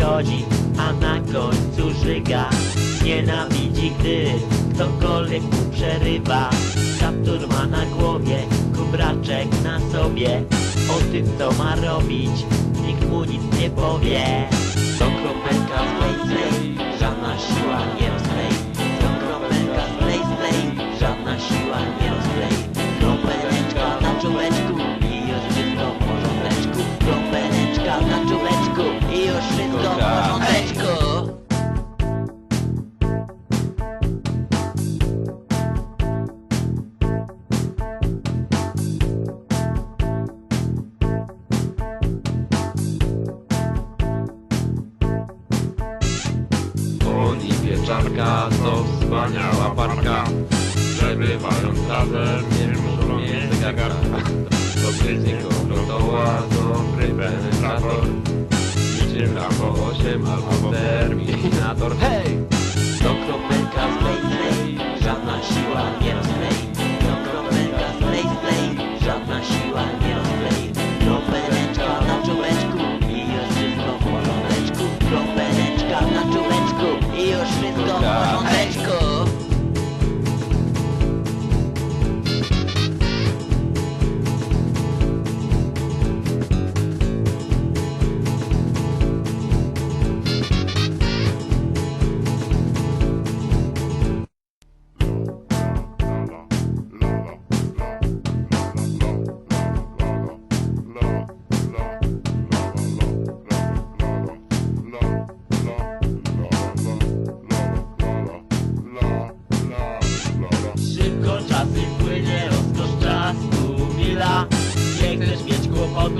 chodzi, a na końcu żyga. Nienawidzi, gdy ktokolwiek mu przerywa. Kaptur ma na głowie, kubraczek na sobie. O tym co ma robić, nikt mu nic nie powie. To kropelka sklej, sklej, żadna siła nie Oni pieczarka to wspaniała parka Przebywając razem nie muszą mieć zegarka Dobry koła, dobry penetrator Niczym Rambo 8 albo Terminator. Hej! To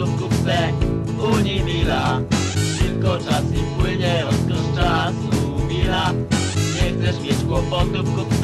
kłopotów, kup se Unimila Szybko czasy płynie, rozkosz czasu mila. Nie chcesz mieć kłopotów, kup